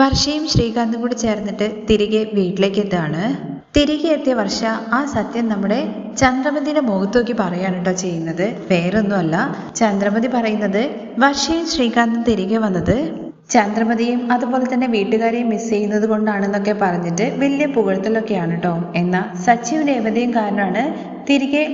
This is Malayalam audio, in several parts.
വർഷയും ശ്രീകാന്തും കൂടി ചേർന്നിട്ട് തിരികെ വീട്ടിലേക്ക് എത്തുകയാണ്. തിരികെ എത്തിയ വർഷ ആ സത്യം നമ്മുടെ ചന്ദ്രമതിയുടെ മുഖത്ത് നോക്കി പറയാണ് കേട്ടോ ചെയ്യുന്നത്. വേറൊന്നുമല്ല ചന്ദ്രമതി പറയുന്നത് വർഷയും ശ്രീകാന്തും തിരികെ വന്നത് ചന്ദ്രമതിയും അതുപോലെ തന്നെ വീട്ടുകാരെയും മിസ് ചെയ്യുന്നത് കൊണ്ടാണെന്നൊക്കെ പറഞ്ഞിട്ട് വലിയ പുകഴ്ത്തലൊക്കെയാണ് കേട്ടോ. എന്നാൽ സച്ചിവ് രേവതിയും കാരണമാണ് തിരികെ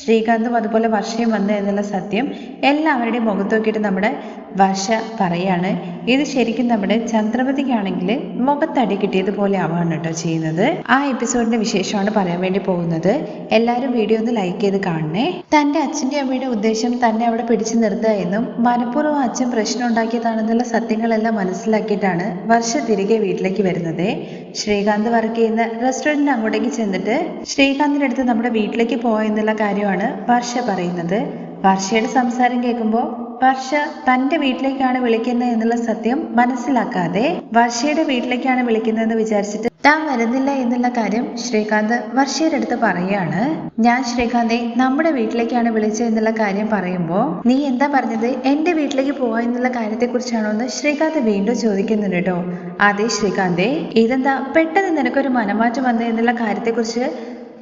ശ്രീകാന്തും അതുപോലെ വർഷയും വന്നു എന്നുള്ള സത്യം എല്ലാവരുടെയും മുഖത്ത് നോക്കിയിട്ട് നമ്മുടെ വർഷ പറയാണ് ഇത് ശരിക്കും നമ്മുടെ ചന്ദ്രപതിക്കാണെങ്കിൽ മുഖത്തടി കിട്ടിയതുപോലെ ആവാണ് കേട്ടോ ചെയ്യുന്നത്. ആ എപ്പിസോഡിന്റെ വിശേഷമാണ് പറയാൻ വേണ്ടി പോകുന്നത്. എല്ലാവരും വീഡിയോ ഒന്ന് ലൈക്ക് ചെയ്ത് കാണണേ. തന്റെ അച്ഛന്റെ അമ്മയുടെ ഉദ്ദേശം തന്നെ അവിടെ പിടിച്ചു നിർത്തുക എന്നും മനഃപൂർവം അച്ഛൻ പ്രശ്നം ഉണ്ടാക്കിയതാണെന്നുള്ള സത്യങ്ങളെല്ലാം മനസ്സിലാക്കിയിട്ടാണ് വർഷ തിരികെ വീട്ടിലേക്ക് വരുന്നത്. ശ്രീകാന്ത് വർക്ക് ചെയ്യുന്ന റെസ്റ്റോറന്റിന് അങ്ങോട്ടേക്ക് ചെന്നിട്ട് ശ്രീകാന്തിന്റെ അടുത്ത് നമ്മുടെ വീട്ടിലേക്ക് പോയെന്നുള്ള കാര്യമാണ് വർഷ പറയുന്നത്. വർഷയുടെ സംസാരം കേൾക്കുമ്പോൾ വർഷ തന്റെ വീട്ടിലേക്കാണ് വിളിക്കുന്നത് എന്നുള്ള സത്യം മനസ്സിലാക്കാതെ വർഷയുടെ വീട്ടിലേക്കാണ് വിളിക്കുന്നതെന്ന് വിചാരിച്ചിട്ട് താൻ വരുന്നില്ല എന്നുള്ള കാര്യം ശ്രീകാന്ത് വർഷയുടെ അടുത്ത് പറയാണ് ഞാൻ ശ്രീകാന്തെ നമ്മുടെ വീട്ടിലേക്കാണ് വിളിച്ചത് എന്നുള്ള കാര്യം പറയുമ്പോൾ നീ എന്താ പറഞ്ഞത്? എന്റെ വീട്ടിലേക്ക് പോവാ എന്നുള്ള കാര്യത്തെക്കുറിച്ചാണോ എന്ന് ശ്രീകാന്ത് വീണ്ടും ചോദിക്കുന്നുണ്ട് കേട്ടോ. അതെ ശ്രീകാന്തെ ഇതെന്താ പെട്ടെന്ന് നിനക്കൊരു മനമാറ്റം വന്നത് എന്നുള്ള കാര്യത്തെക്കുറിച്ച്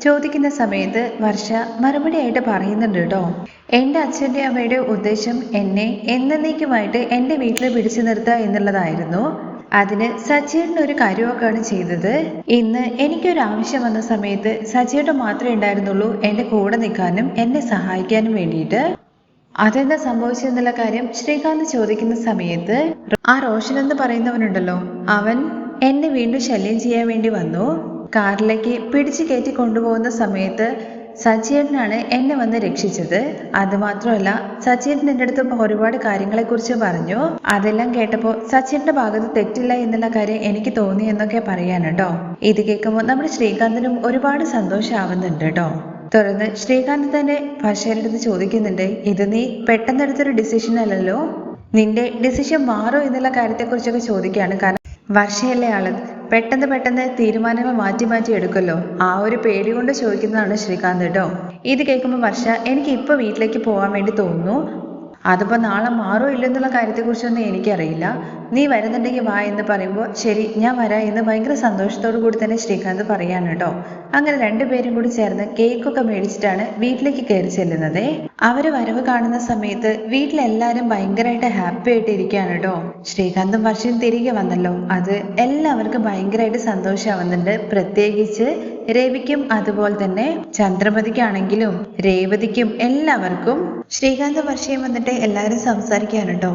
ചോദിക്കുന്ന സമയത്ത് വർഷ മറുപടിയായിട്ട് പറയുന്നുണ്ട് കേട്ടോ. എന്റെ അച്ഛന്റെ അമ്മയുടെ ഉദ്ദേശം എന്നെ എന്നേക്കുമായിട്ട് എന്റെ വീട്ടിൽ പിടിച്ചു നിർത്തുക എന്നുള്ളതായിരുന്നു. അതിന് സച്ചിയേട്ടൻ ഒരു കാര്യമൊക്കെയാണ് ചെയ്തത്. ഇന്ന് എനിക്കൊരു ആവശ്യം വന്ന സമയത്ത് സച്ചിയേട്ടൻ മാത്രമേ ഉണ്ടായിരുന്നുള്ളൂ എന്റെ കൂടെ നിൽക്കാനും എന്നെ സഹായിക്കാനും വേണ്ടിയിട്ട്. അതെന്താ സംഭവിച്ചെന്നുള്ള കാര്യം ശ്രീകാന്ത് ചോദിക്കുന്ന സമയത്ത് ആ റോഷൻ എന്ന് പറയുന്നവനുണ്ടല്ലോ അവൻ എന്നെ വീണ്ടും ശല്യം ചെയ്യാൻ വേണ്ടി വന്നു. കാറിലേക്ക് പിടിച്ചു കയറ്റി കൊണ്ടുപോകുന്ന സമയത്ത് സച്ചിയേട്ടനാണ് എന്നെ വന്ന് രക്ഷിച്ചത്. അതുമാത്രമല്ല സച്ചിയേട്ടൻ എന്റെ അടുത്ത് ഒരുപാട് കാര്യങ്ങളെക്കുറിച്ച് പറഞ്ഞു. അതെല്ലാം കേട്ടപ്പോൾ സച്ചിന്റെ ഭാഗത്ത് തെറ്റില്ല എന്നുള്ള കാര്യം എനിക്ക് തോന്നി എന്നൊക്കെ പറയാനുണ്ടോ? ഇത് കേൾക്കുമ്പോൾ നമ്മുടെ ശ്രീകാന്തിനും ഒരുപാട് സന്തോഷമാവുന്നുണ്ട് കേട്ടോ. തുടർന്ന് ശ്രീകാന്ത് തന്നെ ഭാഷയുടെ അടുത്ത് ചോദിക്കുന്നുണ്ട് ഇത് നീ പെട്ടെന്നെടുത്തൊരു ഡിസിഷൻ അല്ലല്ലോ? നിന്റെ ഡിസിഷൻ മാറോ എന്നുള്ള കാര്യത്തെക്കുറിച്ചൊക്കെ ചോദിക്കുകയാണ്. കാരണം വർഷയല്ലേ ആൾ? പെട്ടെന്ന് പെട്ടെന്ന് തീരുമാനങ്ങൾ മാറ്റി മാറ്റി എടുക്കല്ലോ ആ ഒരു പേടി കൊണ്ട് ചോദിക്കുന്നതാണ് ശ്രീകാന്ത് കേട്ടോ ഇത് കേൾക്കുമ്പോൾ വർഷ എനിക്ക് ഇപ്പോൾ വീട്ടിലേക്ക് പോകാൻ വേണ്ടി തോന്നുന്നു. അതിപ്പോൾ നാളെ മാറോ ഇല്ലെന്നുള്ള കാര്യത്തെക്കുറിച്ചൊന്നും എനിക്കറിയില്ല. നീ വരുന്നുണ്ടെങ്കിൽ വാ എന്ന് പറയുമ്പോൾ ശരി ഞാൻ വരാം എന്ന് ഭയങ്കര സന്തോഷത്തോടു കൂടി തന്നെ ശ്രീകാന്ത് പറയാണ് കേട്ടോ. അങ്ങനെ രണ്ടുപേരും കൂടി ചേർന്ന് കേക്കൊക്കെ മേടിച്ചിട്ടാണ് വീട്ടിലേക്ക് കയറി ചെല്ലുന്നത്. അവർ വരവ് കാണുന്ന സമയത്ത് വീട്ടിലെല്ലാവരും ഭയങ്കരമായിട്ട് ഹാപ്പി ആയിട്ട് ഇരിക്കുകയാണ് കേട്ടോ. ശ്രീകാന്തും വർഷയും തിരികെ വന്നല്ലോ. അത് എല്ലാവർക്കും ഭയങ്കരമായിട്ട് സന്തോഷമാവുന്നുണ്ട് പ്രത്യേകിച്ച് രവിക്കും അതുപോലെ തന്നെ ചന്ദ്രമതിക്കാണെങ്കിലും രേവതിക്കും എല്ലാവർക്കും ശ്രീകാന്ത് വർഷയും വന്നിട്ട് എല്ലാവരും സംസാരിക്കാനുണ്ടോ?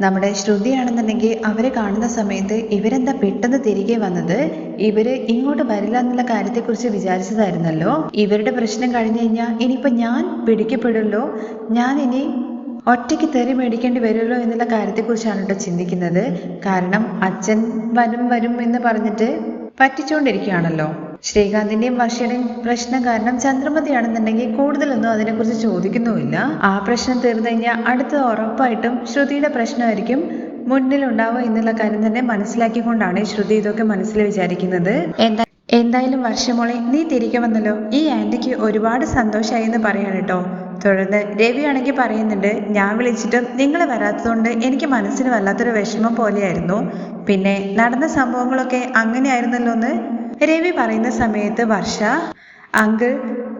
നമ്മുടെ ശ്രുതിയാണെന്നുണ്ടെങ്കിൽ അവരെ കാണുന്ന സമയത്ത് ഇവരെന്താ പെട്ടെന്ന് തിരികെ വന്നത്? ഇവർ ഇങ്ങോട്ട് വരില്ല എന്നുള്ള കാര്യത്തെക്കുറിച്ച് വിചാരിച്ചതായിരുന്നല്ലോ. ഇവരുടെ പ്രശ്നം കഴിഞ്ഞു കഴിഞ്ഞാൽ ഇനിയിപ്പോ ഞാൻ പിടിക്കപ്പെടുമല്ലോ ഞാൻ ഇനി ഒറ്റയ്ക്ക് തെറി മേടിക്കേണ്ടി വരുമല്ലോ എന്നുള്ള കാര്യത്തെക്കുറിച്ചാണ് കേട്ടോ ചിന്തിക്കുന്നത്. കാരണം അച്ഛൻ വരും വരും എന്ന് പറഞ്ഞിട്ട് പറ്റിച്ചുകൊണ്ടിരിക്കുകയാണല്ലോ ശ്രീകാന്തിന്റെയും വർഷയുടെയും പ്രശ്നം കാരണം ചന്ദ്രമതിയാണെന്നുണ്ടെങ്കിൽ കൂടുതലൊന്നും അതിനെക്കുറിച്ച് ചോദിക്കുന്നുമില്ല. ആ പ്രശ്നം തീർന്നു കഴിഞ്ഞാൽ അടുത്ത ഉറപ്പായിട്ടും ശ്രുതിയുടെ പ്രശ്നമായിരിക്കും മുന്നിലുണ്ടാവുക എന്നുള്ള കാര്യം തന്നെ മനസ്സിലാക്കിക്കൊണ്ടാണ് ശ്രുതി ഇതൊക്കെ മനസ്സിൽ വിചാരിക്കുന്നത്. എന്താ എന്തായാലും വർഷമോളെ നീ തിരികെ വന്നല്ലോ ഈ ആന്റിക്ക് ഒരുപാട് സന്തോഷമായി എന്ന് പറയാണ് കേട്ടോ. തുടർന്ന് രവി ആണെങ്കിൽ പറയുന്നുണ്ട് ഞാൻ വിളിച്ചിട്ടും നിങ്ങൾ വരാത്തതുകൊണ്ട് എനിക്ക് മനസ്സിന് വല്ലാത്തൊരു വിഷമം പോലെയായിരുന്നു. പിന്നെ നടന്ന സംഭവങ്ങളൊക്കെ അങ്ങനെയായിരുന്നല്ലോ എന്ന് രവി പറയുന്ന സമയത്ത് Varsha uncle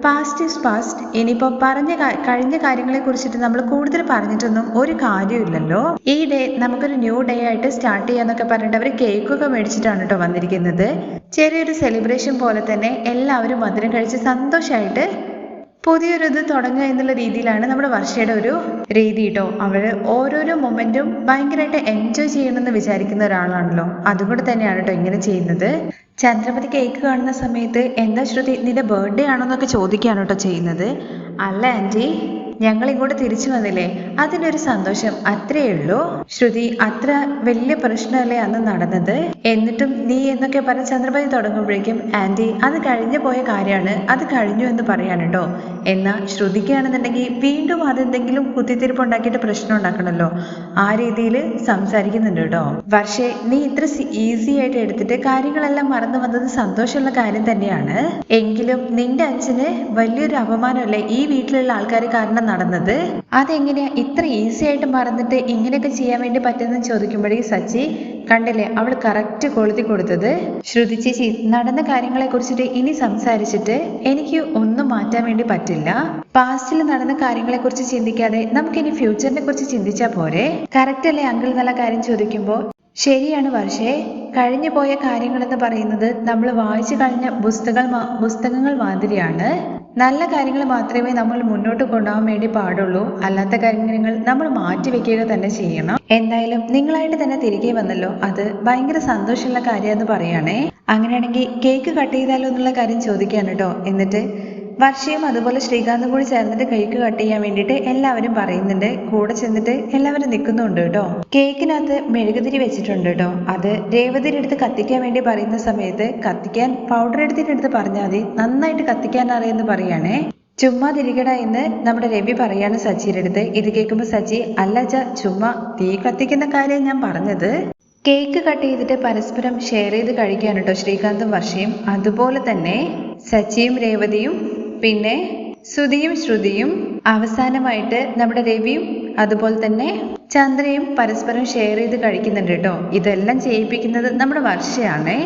past is past ഇനിയിപ്പോൾ പറഞ്ഞ കഴിഞ്ഞ കാര്യങ്ങളെ കുറിച്ചിട്ട് നമ്മൾ കൂടുതൽ പറഞ്ഞിട്ടൊന്നും ഒരു കാര്യമില്ലല്ലോ ഈ ഡേ നമുക്കൊരു ന്യൂ ഡേ ആയിട്ട് സ്റ്റാർട്ട് ചെയ്യാന്നൊക്കെ പറഞ്ഞിട്ട് അവർ കേക്കൊക്കെ മേടിച്ചിട്ടാണ് കേട്ടോ വന്നിരിക്കുന്നത്. ചെറിയൊരു സെലിബ്രേഷൻ പോലെ തന്നെ എല്ലാവരും മധുരം കഴിച്ച് സന്തോഷമായിട്ട് പുതിയൊരു ഇത് തുടങ്ങുക എന്നുള്ള രീതിയിലാണ് നമ്മുടെ വർഷയുടെ ഒരു രീതി കേട്ടോ അവൾ ഓരോരോ മൊമെന്റും ഭയങ്കരമായിട്ട് എൻജോയ് ചെയ്യണമെന്ന് വിചാരിക്കുന്ന ഒരാളാണല്ലോ. അതുകൊണ്ട് തന്നെയാണ് കേട്ടോ ഇങ്ങനെ ചെയ്യുന്നത്. ചന്ദ്രപതി കേക്ക് കാണുന്ന സമയത്ത് എന്താ ശ്രുതി നിന്റെ ബർത്ത്ഡേ ആണോ എന്നൊക്കെ ചോദിക്കുകയാണ് കേട്ടോ ചെയ്യുന്നത്. അല്ല ആന്റി ഞങ്ങൾ ഇങ്ങോട്ട് തിരിച്ചു വന്നില്ലേ? അതിനൊരു സന്തോഷം അത്രയേ ഉള്ളൂ. ശ്രുതി അത്ര വലിയ പ്രശ്നമല്ലേ അന്ന് നടന്നത്? എന്നിട്ടും നീ എന്നൊക്കെ പറഞ്ഞ് ചന്ദ്രപതി തുടങ്ങുമ്പോഴേക്കും ആന്റി അത് കഴിഞ്ഞു പോയ കാര്യമാണ്. അത് കഴിഞ്ഞു എന്ന് പറയാൻ കേട്ടോ എന്നാൽ ശ്രുതിക്കുകയാണെന്നുണ്ടെങ്കിൽ വീണ്ടും അതെന്തെങ്കിലും കുത്തിത്തിരിപ്പ് ഉണ്ടാക്കിയിട്ട് പ്രശ്നം ഉണ്ടാക്കണമല്ലോ ആ രീതിയിൽ സംസാരിക്കുന്നുണ്ട് കേട്ടോ. പക്ഷേ നീ ഇത്ര ഈസി ആയിട്ട് എടുത്തിട്ട് കാര്യങ്ങളെല്ലാം മറന്നു വന്നത് സന്തോഷമുള്ള കാര്യം തന്നെയാണ്. എങ്കിലും നിന്റെ അച്ഛന് വലിയൊരു അപമാനമല്ലേ ഈ വീട്ടിലുള്ള ആൾക്കാർ കാരണം നടന്നത്. അതെങ്ങനെയാ ഇത്ര ഈസി ആയിട്ട് മറന്നിട്ട് ഇങ്ങനെയൊക്കെ ചെയ്യാൻ വേണ്ടി പറ്റുന്ന ചോദിക്കുമ്പോഴേ സച്ചി കണ്ടില്ലേ അവൾ കറക്റ്റ് കൊളുത്തി കൊടുത്തത്? ശ്രുതി ചേച്ചി നടന്ന കാര്യങ്ങളെ കുറിച്ചിട്ട് ഇനി സംസാരിച്ചിട്ട് എനിക്ക് ഒന്നും മാറ്റാൻ വേണ്ടി പറ്റില്ല. പാസ്റ്റിൽ നടന്ന കാര്യങ്ങളെ കുറിച്ച് ചിന്തിക്കാതെ നമുക്ക് ഇനി ഫ്യൂച്ചറിനെ കുറിച്ച് ചിന്തിച്ചാ പോരെ? കറക്റ്റ് അല്ലേ അങ്കിൾ നല്ല കാര്യം ചോദിക്കുമ്പോൾ ശരിയാണ് പക്ഷേ കഴിഞ്ഞു പോയ കാര്യങ്ങളെന്ന് പറയുന്നത് നമ്മൾ വായിച്ചു കഴിഞ്ഞ പുസ്തകങ്ങൾ പുസ്തകങ്ങൾ മാതിരിയാണ്. നല്ല കാര്യങ്ങൾ മാത്രമേ നമ്മൾ മുന്നോട്ട് കൊണ്ടുപോകാൻ വേണ്ടി പാടുള്ളൂ. അല്ലാത്ത കാര്യങ്ങൾ നമ്മൾ മാറ്റി വെക്കുക തന്നെ ചെയ്യണം. എന്തായാലും നിങ്ങളായിട്ട് തന്നെ തിരികെ വന്നല്ലോ. അത് ഭയങ്കര സന്തോഷമുള്ള കാര്യമെന്ന് പറയുകയാണേ. അങ്ങനെയാണെങ്കിൽ കേക്ക് കട്ട് ചെയ്താലോ എന്നുള്ള കാര്യം ചോദിക്കാൻ കേട്ടോ. എന്നിട്ട് വർഷയും അതുപോലെ ശ്രീകാന്തും കൂടി ചേർന്നിട്ട് കേക്ക് കട്ട് ചെയ്യാൻ വേണ്ടിയിട്ട് എല്ലാവരും പറയുന്നുണ്ട്. കൂടെ ചെന്നിട്ട് എല്ലാവരും നിൽക്കുന്നുണ്ട് കേട്ടോ. കേക്കിനകത്ത് മെഴുകുതിരി വെച്ചിട്ടുണ്ട് കേട്ടോ. അത് രേവതിയുടെ അടുത്ത് കത്തിക്കാൻ വേണ്ടി പറയുന്ന സമയത്ത് കത്തിക്കാൻ പൗഡർ എടുത്തിട്ട് എടുത്ത് പറഞ്ഞാൽ മതി. നന്നായിട്ട് കത്തിക്കാൻ അറിയെന്ന് പറയുകയാണേ ചുമ്മാ തിരികട എന്ന് നമ്മുടെ രവി പറയാണ് സച്ചിയുടെ അടുത്ത്. ഇത് കേൾക്കുമ്പോൾ സച്ചി അല്ല ചുമ്മാ തീ കത്തിക്കുന്ന കാര്യം ഞാൻ പറഞ്ഞത്. കേക്ക് കട്ട് ചെയ്തിട്ട് പരസ്പരം ഷെയർ ചെയ്ത് കഴിക്കാൻ കേട്ടോ ശ്രീകാന്തും വർഷയും. അതുപോലെ തന്നെ സച്ചിയും രേവതിയും പിന്നെ ശ്രുതിയും ശ്രുതിയും അവസാനമായിട്ട് നമ്മുടെ രവിയും അതുപോലെ തന്നെ ചന്ദ്രയും പരസ്പരം ഷെയർ ചെയ്ത് കഴിക്കുന്നുണ്ട് കേട്ടോ. ഇതെല്ലാം ചെയ്യിപ്പിക്കുന്നത് നമ്മുടെ വർഷയാണ്.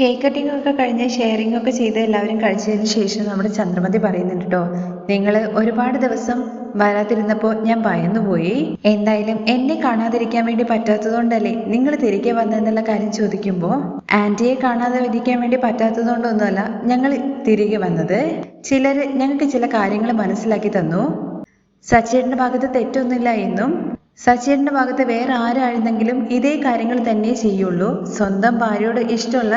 കേക്ക് കട്ടിംഗ് ഒക്കെ കഴിഞ്ഞ് ഷെയറിംഗ് ഒക്കെ ചെയ്ത് എല്ലാവരും കഴിച്ചതിന് ശേഷം നമ്മുടെ ചന്ദ്രമതി പറയുന്നുണ്ട് കേട്ടോ. നിങ്ങൾ ഒരുപാട് ദിവസം വരാതിരുന്നപ്പോൾ ഞാൻ ഭയന്നുപോയി. എന്തായാലും എന്നെ കാണാതിരിക്കാൻ വേണ്ടി പറ്റാത്തതുകൊണ്ടല്ലേ നിങ്ങൾ തിരികെ വന്നെന്നുള്ള കാര്യം ചോദിക്കുമ്പോൾ? ആന്റിയെ കാണാതെ ഇരിക്കാൻ വേണ്ടി പറ്റാത്തതുകൊണ്ടൊന്നുമല്ല ഞങ്ങൾ തിരികെ വന്നത്. ചിലർ ഞങ്ങൾക്ക് ചില കാര്യങ്ങൾ മനസ്സിലാക്കി തന്നു. സച്ചേട്ടന്റെ ഭാഗത്ത് തെറ്റൊന്നുമില്ല എന്നും സച്ചേട്ടന്റെ ഭാഗത്ത് വേറെ ആരായിരുന്നെങ്കിലും ഇതേ കാര്യങ്ങൾ തന്നെ ചെയ്യുള്ളൂ. സ്വന്തം ഭാര്യയോട് ഇഷ്ടമുള്ള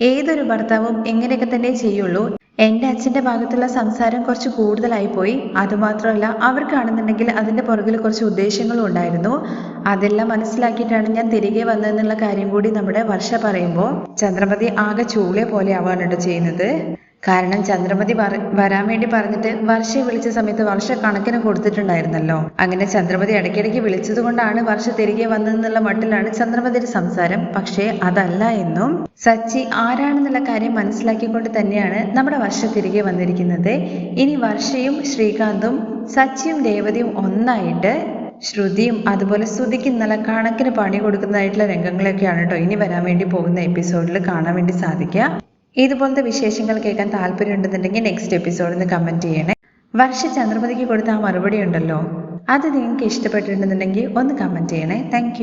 ഏതൊരു ഭർത്താവും ഇങ്ങനെയൊക്കെ തന്നെ ചെയ്യുള്ളൂ. എന്റെ അച്ഛന്റെ ഭാഗത്തുള്ള സംസാരം കുറച്ച് കൂടുതലായി പോയി അതുമാത്രമല്ല അവർക്കാണെന്നുണ്ടെങ്കിൽ അതിന്റെ പുറകിൽ കുറച്ച് ഉദ്ദേശങ്ങളും ഉണ്ടായിരുന്നു. അതെല്ലാം മനസ്സിലാക്കിയിട്ടാണ് ഞാൻ തിരികെ വന്നതെന്നുള്ള കാര്യം കൂടി നമ്മുടെ വർഷ പറയുമ്പോൾ ചന്ദ്രമതി ആകെ ചൂളെ പോലെ ആവാനുണ്ട് ചെയ്യുന്നത്. കാരണം ചന്ദ്രമതി വരാൻ വേണ്ടി പറഞ്ഞിട്ട് വർഷയെ വിളിച്ച സമയത്ത് വർഷ കണക്കിന് കൊടുത്തിട്ടുണ്ടായിരുന്നല്ലോ. അങ്ങനെ ചന്ദ്രമതി ഇടയ്ക്കിടയ്ക്ക് വിളിച്ചത് കൊണ്ടാണ് വർഷ തിരികെ വന്നതെന്നുള്ള മട്ടിലാണ് ചന്ദ്രമതിയുടെ സംസാരം. പക്ഷേ അതല്ല എന്നും സച്ചി ആരാണെന്നുള്ള കാര്യം മനസ്സിലാക്കിക്കൊണ്ട് തന്നെയാണ് നമ്മുടെ വർഷ തിരികെ വന്നിരിക്കുന്നത്. ഇനി വർഷയും ശ്രീകാന്തും സച്ചിയും രേവതിയും ഒന്നായിട്ട് ശ്രുതിയും അതുപോലെ ശ്രുതിക്ക് ഇന്നലെ കണക്കിന് പണി കൊടുക്കുന്നതായിട്ടുള്ള രംഗങ്ങളൊക്കെയാണ് കേട്ടോ ഇനി വരാൻ വേണ്ടി പോകുന്ന എപ്പിസോഡിൽ കാണാൻ വേണ്ടി സാധിക്കുക. ഇതുപോലത്തെ വിശേഷങ്ങൾ കേൾക്കാൻ താല്പര്യം ഉണ്ടെന്നുണ്ടെങ്കിൽ നെക്സ്റ്റ് എപ്പിസോഡിൽ നിന്ന് കമന്റ് ചെയ്യണേ. വർഷ ചന്ദ്രമതിക്ക് കൊടുത്ത ആ മറുപടി ഉണ്ടല്ലോ. അത് നിങ്ങൾക്ക് ഇഷ്ടപ്പെട്ടിട്ടുണ്ടെന്നുണ്ടെങ്കിൽ ഒന്ന് കമന്റ് ചെയ്യണേ. താങ്ക്